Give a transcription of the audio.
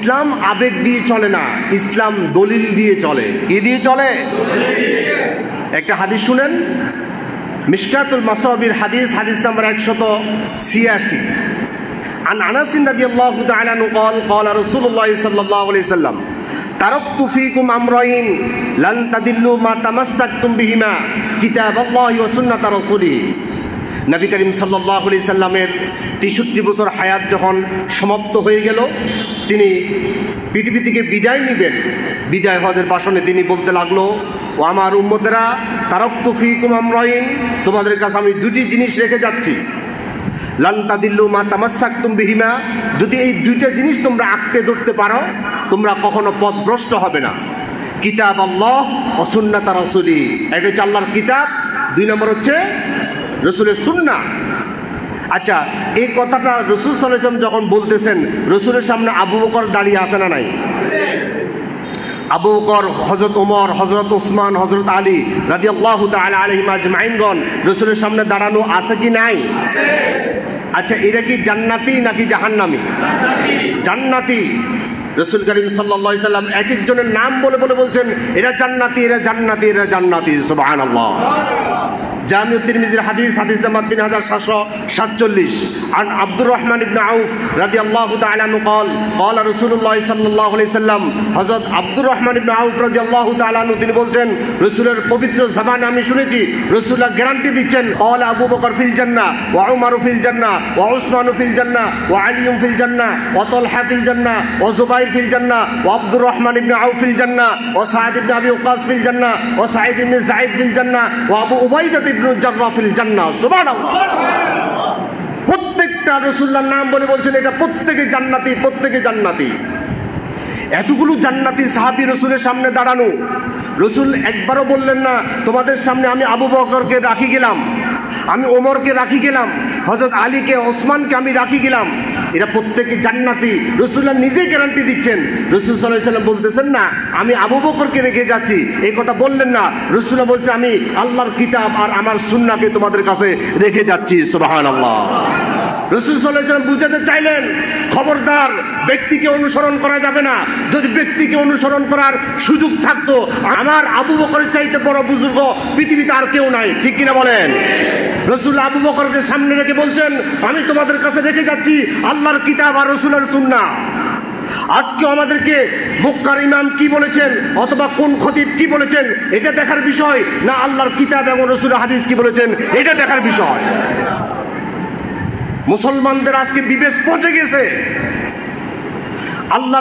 ইসলাম আবেগ দিয়ে চলে না ইসলাম দলিল দিয়ে চলে কি দিয়ে চলে একটা হাদিস শুনেন মিশকাতুল মাসাবির হাদিস হাদিস নাম্বার একশত ছিয়াশি عن انس رضي الله تعالى عنه قال قال رسول الله صلى الله عليه وسلم تركت فيكم امرين لن تضلوا ما تمسكتم بهما كتاب الله وسنه رسوله নবী করিম সাল্লাহ আলি সাল্লামের তেষট্টি বছর হায়াত যখন সমাপ্ত হয়ে গেল, তিনি পৃথিবী থেকে বিদায় নেবেন। বিদায় হজের বাসনে তিনি বলতে লাগল, ও আমার উম্মতেরা তারক তুফিকুম আমরাইন, তোমাদের কাছে আমি দুটি জিনিস রেখে যাচ্ছি। লান্তা দিল্লু মা তামাসাক্তুম বিহিমা, যদি এই দুইটা জিনিস তোমরা আঁকড়ে ধরতে পারো, তোমরা কখনো পথভ্রষ্ট হবে না। কিতাব আল্লাহ ও সুন্নাতা রসুলি। এটা হচ্ছে আল্লাহর কিতাব। দুই নম্বর হচ্ছে রসুলের সুন্না। আচ্ছা এই কথাটা রসুল সাল্লাম যখন বলতেছেন, রসুলের সামনে আবু বকর দাঁড়িয়ে আছে না নাই? আবু বকর হজরত ওমর হজরত ওসমান হজরত আলী রাজি আল্লাহ আলহিমাজমাইনগণ রসুলের সামনে দাঁড়ানো আছে কি নাই? আচ্ছা এরা কি জান্নাতি নাকি জাহান্নামি? জান্নাতি। রসুল করিম সাল্লা সাল্লাম এক একজনের নাম বলে বলে বলছেন, এরা জান্নাতি এরা জান্নাতি এরা জান্নাতি সুবাহ তিরমিজির হাদিস হাদিস নাম্বার তিন হাজার সাতশো সাতচল্লিশ। আন আব্দুর রহমান ইবনে আউফ রাদি আল্লাহ তালানু কল কল রসুল্লাহ সাল্লাহ সাল্লাম হজরত আব্দুর রহমান ইবনে আউফ রাদি আল্লাহ তালানু তিনি বলছেন, রসুলের পবিত্র জামান আমি শুনেছি রসুল্লাহ গ্যারান্টি দিচ্ছেন কল আবু বকর ফিল জান্না ও উমারু ফিল জান্না ও উসমানু ফিল জান্না ও আলিয়ুম ফিল জান্না ও তলহা ফিল জান্না ও জুবাইর ফিল জান্না ও আব্দুর রহমান ইবনে আউফ ফিল জান্না ও সাঈদ ইবনে আবি ওয়াক্কাস ফিল জান্না ও সাঈদ ইবনে যায়েদ ফিল জান্না ও আবু উবাইদা ইবনে জাররা ফিল জান্না সুবহানাল্লাহ। প্রত্যেকটা রসুল্লাহর নাম বলে বলছেন, এটা প্রত্যেকে জান্নাতি প্রত্যেকে জান্নাতি। এতগুলো জান্নাতি সাহাবি রসুলের সামনে দাঁড়ানো। রসুল একবারও বললেন না, তোমাদের সামনে আমি আবু বকরকে রাখি গেলাম, আমি ওমরকে রাখি গেলাম হজরত আলীকে, ওসমানকে আমি রাখি গেলাম। এরা প্রত্যেকে জান্নাতি। রসুল্লাহ নিজেই গ্যারান্টি দিচ্ছেন। রসুল সাল্লাহ সাল্লাম বলতেছেন, না, আমি আবু বকরকে রেখে যাচ্ছি। এই কথা বললেন না। রসুল্লাহ বলছে, আমি আল্লাহর কিতাব আর আমার সুন্নাকে তোমাদের কাছে রেখে যাচ্ছি। সুবাহান আল্লাহ রসুল সাল্লাম বুঝাতে চাইলেন, খবরদার, ব্যক্তিকে অনুসরণ করা যাবে না। যদি ব্যক্তিকে অনুসরণ করার সুযোগ থাকতো, আমার আবু বকরের চাইতে বড় বুজুর্গ পৃথিবীতে আর কেউ নাই। ঠিক কিনা বলেন? রসুল আবু বকরকে সামনে রেখে বলছেন, আমি তোমাদের কাছে রেখে যাচ্ছি আল্লাহর কিতাব আর রসুলের সুন্না। আজকে আমাদেরকে মক্কার ইমাম কি বলেছেন অথবা কোন খতিব কি বলেছেন, এটা দেখার বিষয়, না আল্লাহর কিতাব এবং রসুল হাদিস কি বলেছেন, এটা দেখার বিষয়। মুসলমানদের আজকে বিবেক পচে গেছে। আল্লাহ